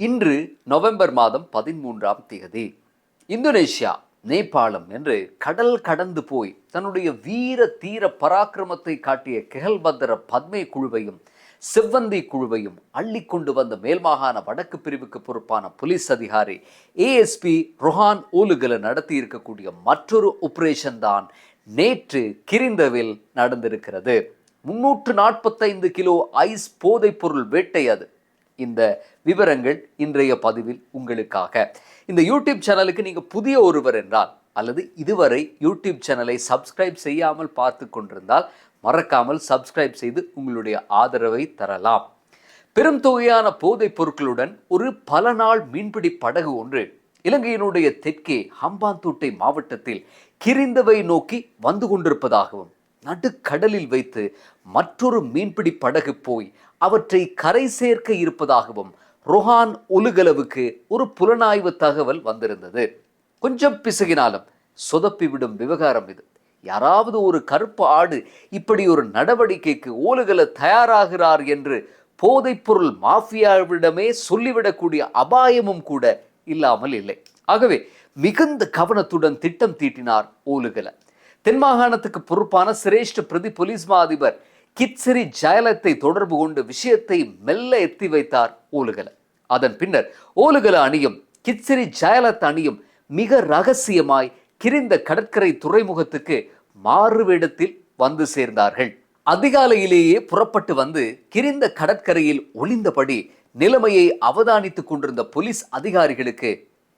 இன்று நவம்பர் மாதம் பதிமூன்றாம் தேதி. இந்தோனேஷியா நேபாளம் என்று கடல் கடந்து போய் தன்னுடைய வீர தீர பராக்கிரமத்தை காட்டிய கெகல்பத்திர பத்மே குழுவையும் செவ்வந்தி குழுவையும் அள்ளி கொண்டு வந்த மேல்மாகாண வடக்கு பிரிவுக்கு பொறுப்பான போலீஸ் அதிகாரி ஏஎஸ்பி ரொஹான் ஓலுகல நடத்தி இருக்கக்கூடிய மற்றொரு ஆபரேஷன் தான் நேற்று கிரிந்தவில் நடந்திருக்கிறது. முன்னூற்று நாற்பத்தைந்து கிலோ ஐஸ் போதைப் பொருள் வேட்டை அது. இந்த விவரங்கள் இன்றைய பதிவில் உங்களுக்காக. இந்த யூடியூப் சேனலுக்கு நீங்கள் புதிய ஒருவர் என்றால் அல்லது இதுவரை யூடியூப் சேனலை சப்ஸ்கிரைப் செய்யாமல் பார்த்து கொண்டிருந்தால் மறக்காமல் சப்ஸ்கிரைப் செய்து உங்களுடைய ஆதரவை தரலாம். பெரும் தொகையான போதைப் பொருட்களுடன் ஒரு பல நாள் மீன்பிடி படகு ஒன்று இலங்கையினுடைய தெற்கே ஹம்பாந்தோட்டை மாவட்டத்தில் கிரிந்தவை நோக்கி வந்து கொண்டிருப்பதாகவும் நடுக்கடலில் வைத்து மற்றொரு மீன்பிடி படகு போய் அவற்றை கரை சேர்க்க இருப்பதாகவும் ரொஹான் ஒலுகலவுக்கு ஒரு புலனாய்வு தகவல் வந்திருந்தது. கொஞ்சம் பிசகினாலும் சொதப்பிவிடும் விவகாரம் இது. யாராவது ஒரு கருப்பு ஆடு இப்படி ஒரு நடவடிக்கைக்கு ஓலுகல தயாராகிறார் என்று போதைப்பொருள் மாஃபியாவிடமே சொல்லிவிடக்கூடிய அபாயமும் கூட இல்லாமல் இல்லை. ஆகவே மிகுந்த கவனத்துடன் திட்டம் தீட்டினார் ஓலுகல தென் மாகாணத்துக்கு பொறுப்பான சிரேஷ்ட பிரதி போலீஸ் மா அதிபர் கிட்சிரி ஜயலத்தை தொடர்பு கொண்டு விஷயத்தை மெல்ல எத்தி வைத்தார் ஓலுகல. அதன் பின்னர் ஓலுகல அணியும் கிட்சிரி ஜயலத் அணியும் மிக ரகசியமாய் கிரிந்த கடற்கரை துறைமுகத்துக்கு மாறுவேடத்தில் வந்து சேர்ந்தார்கள். அதிகாலையிலேயே புறப்பட்டு வந்து கிரிந்த கடற்கரையில் ஒளிந்தபடி நிலைமையை அவதானித்துக் கொண்டிருந்த போலீஸ் அதிகாரிகளுக்கு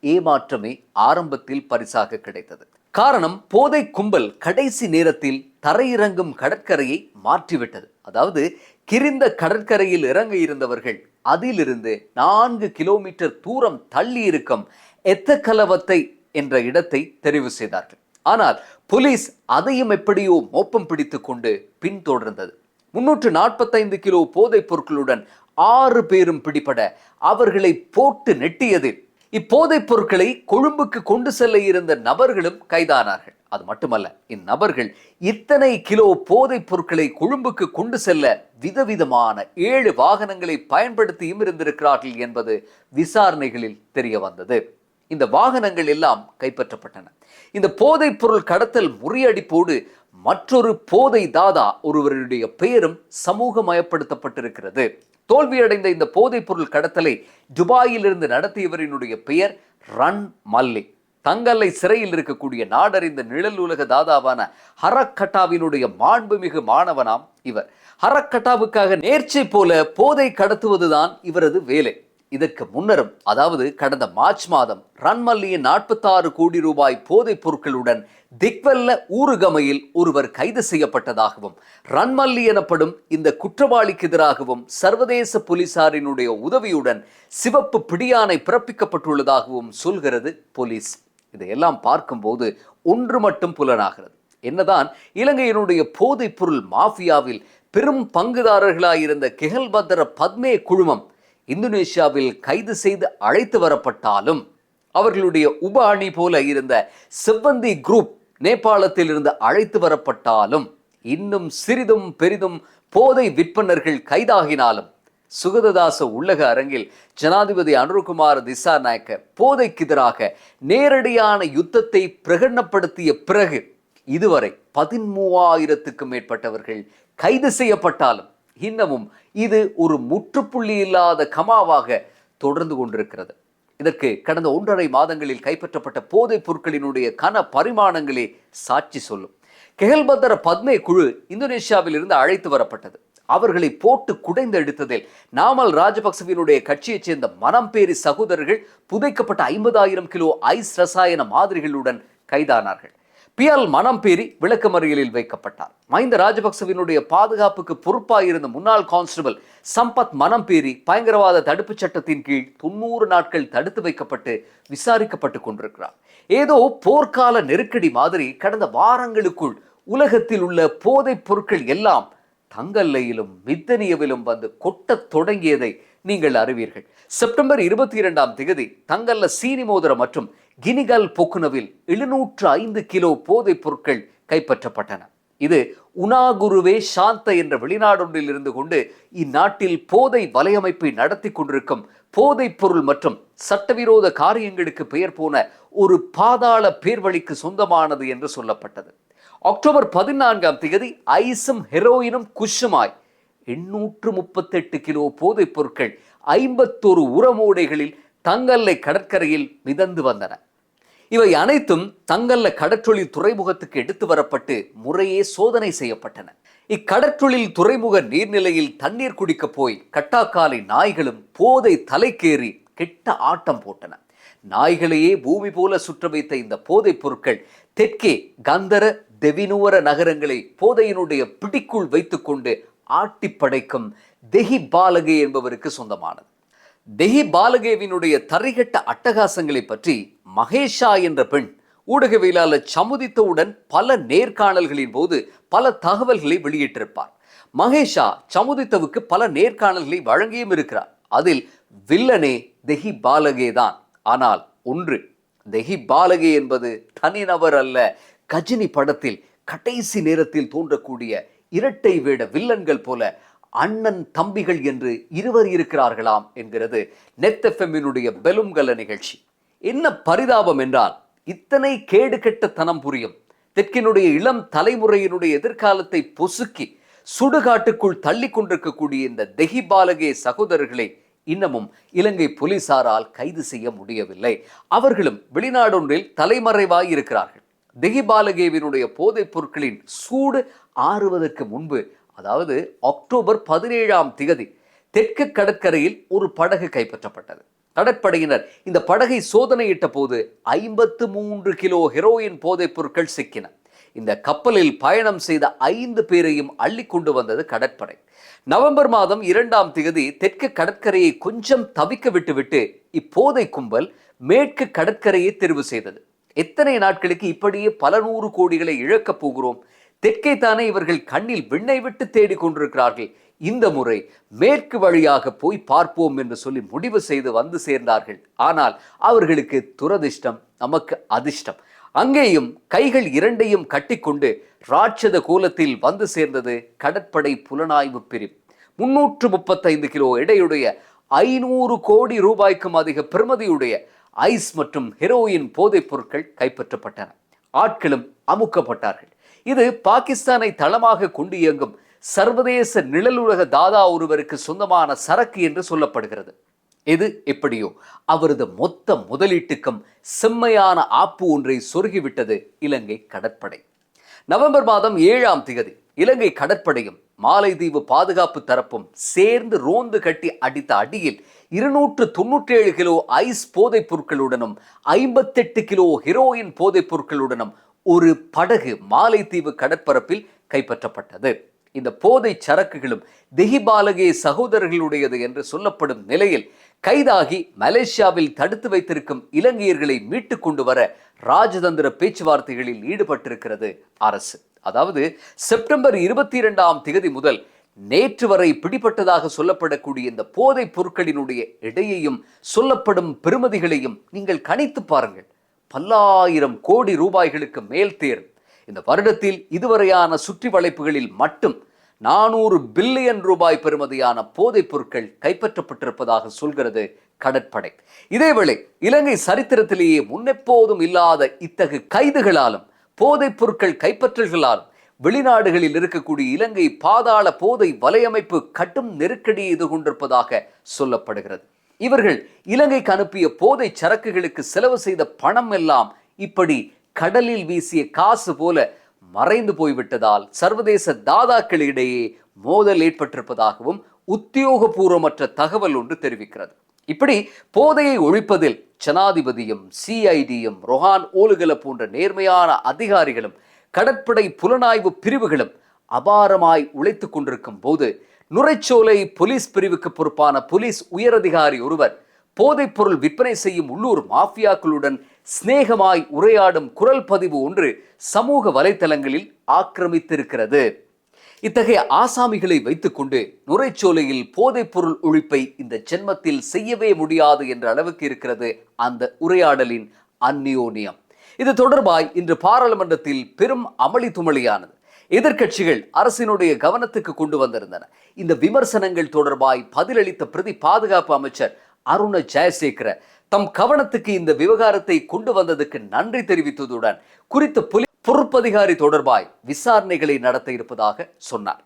ஏமாற்றமே ஆரம்பத்தில் பரிசாக கிடைத்தது. காரணம் போதை கும்பல் கடைசி நேரத்தில் தரையிறங்கும் கடற்கரையை மாற்றிவிட்டது. அதாவது கிரிந்த கடற்கரையில் இறங்க இருந்தவர்கள் அதிலிருந்து நான்கு கிலோமீட்டர் தூரம் தள்ளி இருக்கும் எத்தக்கலவத்தை என்ற இடத்தை தெரிவு செய்தார்கள். ஆனால் போலீஸ் அதையும் எப்படியோ மோப்பம் பிடித்து கொண்டு பின்தொடர்ந்தது. முன்னூற்று நாற்பத்தைந்து கிலோ போதைப் பொருட்களுடன் ஆறு பேரும் பிடிபட அவர்களை போட்டு நெட்டியதில் இப்போதைப் பொருட்களை கொழும்புக்கு கொண்டு செல்ல இருந்த நபர்களும் கைதானார்கள். அது மட்டுமல்ல இந்நபர்கள் இத்தனை கிலோ போதைப் பொருட்களை கொழும்புக்கு கொண்டு செல்ல விதவிதமான ஏழு வாகனங்களை பயன்படுத்தியும் இருந்திருக்கிறார்கள் என்பது விசாரணைகளில் தெரிய வந்தது இந்த வாகனங்கள் எல்லாம் கைப்பற்றப்பட்டன. இந்த போதைப் பொருள் கடத்தல் முறியடிப்போடு மற்றொரு போதை தாதா ஒருவருடைய பெயரும் சமூகமயப்படுத்தப்பட்டிருக்கிறது. தோல்வியடைந்த இந்த போதைப் பொருள் கடத்தலை துபாயிலிருந்து நடத்தியவரினுடைய பெயர் ரன் மல்லிக் தங்கல்லை சிறையில் இருக்கக்கூடிய நாடறிந்த நிழல் உலக தாதாவான ஹரக்கட்டாவினுடைய மாண்புமிகு மாணவனாம் இவர். ஹரக்கட்டாவுக்காக நேர்ச்சி போல போதை கடத்துவதுதான் இவரது வேலை. இதற்கு முன்னரும் அதாவது கடந்த மார்ச் மாதம் ரன்மல்லியின் நாற்பத்தாறு கோடி ரூபாய் போதைப் பொருட்களுடன் திக்வெல்ல ஊருகமையில் ஒருவர் கைது செய்யப்பட்டதாகவும் ரன்மல்லி எனப்படும் இந்த குற்றவாளிக்கு எதிராகவும் சர்வதேச போலீசாரினுடைய உதவியுடன் சிவப்பு பிடியானை பிறப்பிக்கப்பட்டுள்ளதாகவும் சொல்கிறது போலீஸ். இதையெல்லாம் பார்க்கும்போது ஒன்று மட்டும் புலனாகிறது. என்னதான் இலங்கையினுடைய போதைப் பொருள் மாஃபியாவில் பெரும் பங்குதாரர்களாயிருந்த கெகல்பத்திர பத்மே குழுமம் இந்தோனேஷியாவில் கைது செய்து அழைத்து வரப்பட்டாலும் அவர்களுடைய உப அணி போல இருந்த செவ்வந்தி குரூப் நேபாளத்தில் இருந்து அழைத்து வரப்பட்டாலும் இன்னும் சிறிதும் பெரிதும் போதை விற்பனர்கள் கைதாகினாலும் சுகததாச உள்ளக அரங்கில் ஜனாதிபதி அனுருகுமார் திசாநாயக்க போதைக்கு எதிராக நேரடியான யுத்தத்தை பிரகடனப்படுத்திய பிறகு இதுவரை பதிமூவாயிரத்துக்கும் மேற்பட்டவர்கள் கைது செய்யப்பட்டாலும் இன்னமும் இது ஒரு முற்றுப்புள்ளி இல்லாத கமாவாக தொடர்ந்து கொண்டிருக்கிறது. இதற்கு கடந்த ஒன்றரை மாதங்களில் கைப்பற்றப்பட்ட போதைப் பொருட்களினுடைய கன பரிமாணங்களே சாட்சி சொல்லும். கெகல்பத்தர பத்மே குழு இந்தோனேஷியாவில் இருந்து அழைத்து வரப்பட்டது. அவர்களை போட்டு குடைந்து எடுத்ததில் நாமல் ராஜபக்சவினுடைய கட்சியைச் சேர்ந்த மனம்பேரி சகோதரர்கள் புதைக்கப்பட்ட ஐம்பதாயிரம் கிலோ ஐஸ் ரசாயன மாதிரிகளுடன் கைதானார்கள். பியல் மனம்பேரி விளக்கமறியலில் வைக்கப்பட்டார். மஹிந்த ராஜபக்சவினுடைய பாதுகாப்புக்கு பொறுப்பாயிருந்த முன்னாள் கான்ஸ்டபிள் சம்பத் மனம்பேரி பயங்கரவாத தடுப்புச் சட்டத்தின் கீழ் தொண்ணூறு நாட்கள் தடுத்து வைக்கப்பட்டு விசாரிக்கப்பட்டு கொண்டிருக்கிறார். ஏதோ போர்க்கால நெருக்கடி மாதிரி கடந்த வாரங்களுக்குள் உலகத்தில் உள்ள போதைப் பொருட்கள் எல்லாம் தங்கல்லையிலும் மித்தனியவிலும் வந்து கொட்டத் தொடங்கியதை நீங்கள் அறிவீர்கள். செப்டம்பர் இருபத்தி இரண்டாம் திகதி தங்கல்ல சீனி மோதிரம் மற்றும் கினிகல் பொக்குனவில் எழுநூற்று ஐந்து கிலோ போதைப் பொருட்கள் கைப்பற்றப்பட்டன. இது உனாகுருவே சாந்த என்ற வெளிநாடொன்றில் இருந்து கொண்டு இந்நாட்டில் போதை வலையமைப்பை நடத்தி கொண்டிருக்கும் போதைப் பொருள் மற்றும் சட்டவிரோத காரியங்களுக்கு பெயர் போன ஒரு பாதாள பேர்வழிக்கு சொந்தமானது என்று சொல்லப்பட்டது. அக்டோபர் பதினான்காம் தேதி ஐஸும் ஹெரோயினும் குஷுமாய் எண்ணூற்று முப்பத்தெட்டு கிலோ போதைப் பொருட்கள் ஐம்பத்தொரு உரமோடைகளில் தங்கல்லை கடற்கரையில் மிதந்து வந்தன. இவை அனைத்தும் தங்கல்ல கடற்றொழில் துறைமுகத்துக்கு எடுத்து வரப்பட்டு முறையே சோதனை செய்யப்பட்டன. இக்கடற்றொழில் துறைமுக நீர்நிலையில் தண்ணீர் குடிக்க போய் கட்டாக்காலை நாய்களும் போதை தலைக்கேறி கெட்ட ஆட்டம் போட்டன. நாய்களையே பூமி போல சுற்ற வைத்த இந்த போதைப் பொருட்கள் தெற்கே கந்தர தெவினுவர நகரங்களை போதையினுடைய பிடிக்குள் வைத்துக்கொண்டு ஆட்டி படைக்கும் தெஹி பாலகி என்பவருக்கு சொந்தமானது. தெஹி பாலகேவினுடைய தரிகட்ட அட்டகாசங்களை பற்றி மகேஷா என்ற பெண் ஊடகவியலாளர் சமுதித்தவுடன் பல நேர்காணல்களின் போது பல தகவல்களை வெளியிட்டிருப்பார். மகேஷா சமுதித்தவுக்கு பல நேர்காணல்களை வழங்கியும் இருக்கிறார். அதில் வில்லனே தெஹி பாலகே தான். ஆனால் ஒன்று தெஹி பாலகே என்பது தனிநபர் அல்ல. கஜினி படத்தில் கடைசி நேரத்தில் தோன்றக்கூடிய இரட்டை வேட வில்லன்கள் போல அண்ணன் தம்பிகள் என்று இருவர் இருக்கிறார்களாம் என்கிறது நெத் பெலும்கல நிகழ்ச்சி. என்ன பரிதாபம் என்றால் இத்தனை கேடு கெட்ட தனம் புரியும். தெற்கினுடைய இளம் தலைமுறையினுடைய எதிர்காலத்தை பொசுக்கி சுடுகாட்டுக்குள் தள்ளி கொண்டிருக்கக்கூடிய இந்த தெஹி பாலகே சகோதரர்களை இன்னமும் இலங்கை போலீசாரால் கைது செய்ய முடியவில்லை. அவர்களும் வெளிநாடொன்றில் தலைமறைவாய் இருக்கிறார்கள் தெஹி பாலகேவினுடைய போதைப் பொருட்களின் சூடு ஆறுவதற்கு முன்பு அதாவது அக்டோபர் பதினேழாம் திகதி தெற்கு கடற்கரையில் ஒரு படகு கைப்பற்றப்பட்டது. கடற்படையினர் இந்த படகை சோதனையிட்ட போது ஐம்பத்து மூன்று கிலோ ஹெரோயின் போதைப் பொருட்கள் சிக்கின. இந்த கப்பலில் பயணம் செய்த ஐந்து பேரையும் அள்ளி கொண்டு வந்தது கடற்படை. நவம்பர் மாதம் இரண்டாம் திகதி தெற்கு கடற்கரையை கொஞ்சம் தவிக்க விட்டுவிட்டு இப்போதை கும்பல் மேற்கு கடற்கரையை தெரிவு செய்தது. எத்தனை நாட்களுக்கு இப்படியே பல நூறு கோடிகளை இழக்கப் போகிறோம்? தெற்கே தானே இவர்கள் கண்ணில் விண்ணை விட்டு தேடிக் கொண்டிருக்கிறார்கள். இந்த முறை மேற்கு வழியாக போய் பார்ப்போம் என்று சொல்லி முடிவு செய்து வந்து சேர்ந்தார்கள். ஆனால் அவர்களுக்கு துரதிர்ஷ்டம் நமக்கு அதிர்ஷ்டம். அங்கேயும் கைகள் இரண்டையும் கட்டிக்கொண்டு ராட்சத கோலத்தில் வந்து சேர்ந்தது கடற்படை புலனாய்வு பிரிவு. முன்னூற்று முப்பத்தைந்து கிலோ எடையுடைய ஐநூறு கோடி ரூபாய்க்கும் அதிக பெருமதியுடைய ஐஸ் மற்றும் ஹெரோயின் போதைப் பொருட்கள் கைப்பற்றப்பட்டன. ஆட்களும் அமுக்கப்பட்டார்கள். இது பாகிஸ்தானை தளமாக கொண்டு இயங்கும் சர்வதேச நிழலுலக தாதா ஒருவருக்கு சொந்தமான சரக்கு என்று சொல்லப்படுகிறது. எது? எப்படியோ அவரது மொத்த முதலீட்டுக்கும் செம்மையான ஆப்பு ஒன்றை சொருகிவிட்டது இலங்கை கடற்படை. நவம்பர் மாதம் ஏழாம் திகதி இலங்கை கடற்படையும் மாலைதீவு பாதுகாப்பு தரப்பும் சேர்ந்து ரோந்து கட்டி அடித்த அடியில் இருநூற்று தொன்னூற்றி ஏழு கிலோ ஐஸ் போதைப் பொருட்களுடனும் ஐம்பத்தெட்டு கிலோ ஹெரோயின் போதைப் பொருட்களுடனும் ஒரு படகு மாலைத்தீவு கடற்பரப்பில் கைப்பற்றப்பட்டது. இந்த போதை சரக்குகளும் தெஹிபாலகே சகோதரர்களுடையது என்று சொல்லப்படும் நிலையில் கைதாகி மலேசியாவில் தடுத்து வைத்திருக்கும் இலங்கையர்களை மீட்டு கொண்டு வர ராஜதந்திர பேச்சுவார்த்தைகளில் ஈடுபட்டிருக்கிறது அரசு. அதாவது செப்டம்பர் இருபத்தி இரண்டாம் திகதி முதல் நேற்று வரை பிடிபட்டதாக சொல்லப்படக்கூடிய இந்த போதைப் பொருட்களினுடைய இடையையும் சொல்லப்படும் பெறுமதிகளையும் நீங்கள் கணித்து பாருங்கள். பல்லாயிரம் கோடி ரூபாய்களுக்கு மேல் தேரும் இந்த வருடத்தில் இதுவரையான சுற்றி வளைப்புகளில் மட்டும் நானூறு பில்லியன் ரூபாய் பெறுமதியான போதைப் பொருட்கள் கைப்பற்றப்பட்டிருப்பதாக சொல்கிறது கடற்படை. இதேவேளை இலங்கை சரித்திரத்திலேயே முன்னெப்போதும் இல்லாத இத்தகு கைதுகளாலும் போதைப் பொருட்கள் கைப்பற்றல்களாலும் வெளிநாடுகளில் இருக்கக்கூடிய இலங்கை பாதாள போதை வலையமைப்பு கட்டும் நெருக்கடியை எதிர்கொண்டிருப்பதாக சொல்லப்படுகிறது. இவர்கள் இலங்கைக்கு அனுப்பிய போதை சரக்குகளுக்கு செலவு செய்த பணம் எல்லாம் இப்படி கடலில் வீசிய காசு போல மறைந்து போய்விட்டதால் சர்வதேச தாதாக்களிடையே மோதல் ஏற்பட்டிருப்பதாகவும் உத்தியோகபூர்வமற்ற தகவல் ஒன்று தெரிவிக்கிறது. இப்படி போதையை ஒழிப்பதில் ஜனாதிபதியும் சிஐடியும் ரொஹான் ஓலுகல போன்ற நேர்மையான அதிகாரிகளும் கடற்படை புலனாய்வு பிரிவுகளும் அபாரமாய் உழைத்து கொண்டிருக்கும் போது நுரைச்சோலை போலீஸ் பிரிவுக்கு பொறுப்பான போலீஸ் உயரதிகாரி ஒருவர் போதைப்பொருள் விற்பனை செய்யும் உள்ளூர் மாஃபியாக்களுடன் சிநேகமாய் உரையாடும் குரல் பதிவு ஒன்று சமூக வலைத்தளங்களில் ஆக்கிரமித்திருக்கிறது. இத்தகைய ஆசாமிகளை வைத்துக்கொண்டு நுரைச்சோலையில் போதைப்பொருள் ஒழிப்பை இந்த ஜென்மத்தில் செய்யவே முடியாது என்ற அளவுக்கு இருக்கிறது அந்த உரையாடலின் அந்நியோனியம். இது தொடர்பாய் இன்று பாராளுமன்றத்தில் பெரும் அமளி துமளியானது எதிர்க்கட்சிகள் அரசினுடைய கவனத்துக்கு கொண்டு வந்திருந்தன. இந்த விமர்சனங்கள் தொடர்பாய் பதிலளித்த பிரதி பாதுகாப்பு அமைச்சர் அருண ஜெயசேகர தம் கவனத்துக்கு இந்த விவகாரத்தை கொண்டு வந்ததுக்கு நன்றி தெரிவித்ததுடன் குறித்த புலி பொறுப்பதிகாரி தொடர்பாய் விசாரணைகளை நடத்த இருப்பதாக சொன்னார்.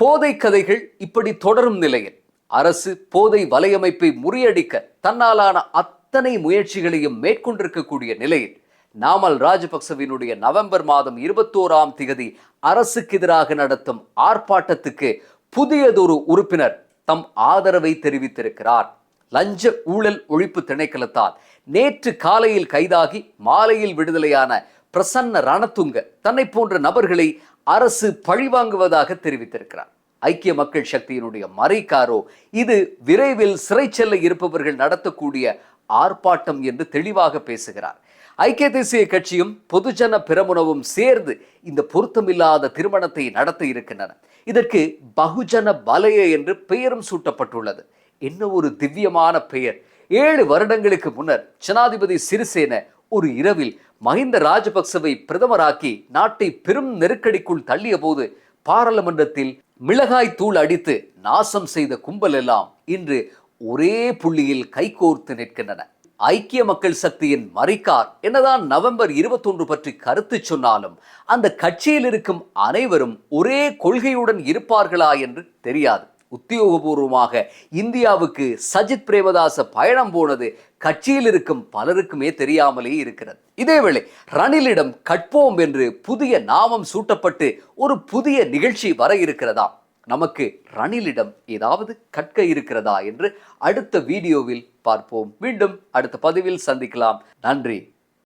போதை கதைகள் இப்படி தொடரும் நிலையில் அரசு போதை வலையமைப்பை முறியடிக்க தன்னாலான அத்தனை முயற்சிகளையும் மேற்கொண்டிருக்கக்கூடிய நிலையில் நாமல் ராஜபக்சவினுடைய நவம்பர் மாதம் இருபத்தோராம் திகதி அரசுக்கு எதிராக நடத்தும் ஆர்ப்பாட்டத்துக்கு புதியதொரு உறுப்பினர் தம் ஆதரவை தெரிவித்திருக்கிறார். லஞ்ச ஊழல் ஒழிப்பு திணைக்களத்தால் நேற்று காலையில் கைதாகி மாலையில் விடுதலையான பிரசன்ன ரணத்துங்க தன்னை போன்ற நபர்களை அரசு பழிவாங்குவதாக தெரிவித்திருக்கிறார். ஐக்கிய மக்கள் சக்தியினுடைய மறைக்காரோ இது விரைவில் சிறை செல்ல இருப்பவர்கள் நடத்தக்கூடிய ஆர்ப்பாட்டம் என்று தெளிவாக பேசுகிறார். ஐக்கிய தேசிய கட்சியும் பொதுஜன பிரமுனவும் சேர்ந்து இந்த பொருத்தமில்லாத திருமணத்தை நடத்த இருக்கின்றன. இதற்கு பகுஜன வலைய என்று பெயரும் சூட்டப்பட்டுள்ளது. என்ன ஒரு திவ்யமான பெயர். ஏழு வருடங்களுக்கு முன்னர் ஜனாதிபதி சிறிசேன ஒரு இரவில் மஹிந்த ராஜபக்சவை பிரதமராக்கி நாட்டை பெரும் நெருக்கடிக்குள் தள்ளிய போது பாராளுமன்றத்தில் மிளகாய் தூள் அடித்து நாசம் செய்த கும்பல் எல்லாம் இன்று ஒரே புள்ளியில் கைகோர்த்து நிற்கின்றன. ஐக்கிய மக்கள் சக்தியின் மறிக்கார். என்னதான் நவம்பர் இருபத்தொன்று பற்றி கருத்து சொன்னாலும் அந்த கட்சியில் இருக்கும் அனைவரும் ஒரே கொள்கையுடன் இருப்பார்களா என்று தெரியாது. உத்தியோகபூர்வமாக இந்தியாவுக்கு சஜித் பிரேமதாச பயணம் போனது கட்சியில் இருக்கும் பலருக்குமே தெரியாமலே இருக்கிறது. இதேவேளை ரணிலிடம் கட்போம் என்று புதிய நாமம் சூட்டப்பட்டு ஒரு புதிய நிகழ்ச்சி வர இருக்கிறதா? நமக்கு ரணிலிடம் ஏதாவது கற்க இருக்கிறதா என்று அடுத்த வீடியோவில் பார்ப்போம். மீண்டும் அடுத்த பதிவில் சந்திக்கலாம். நன்றி.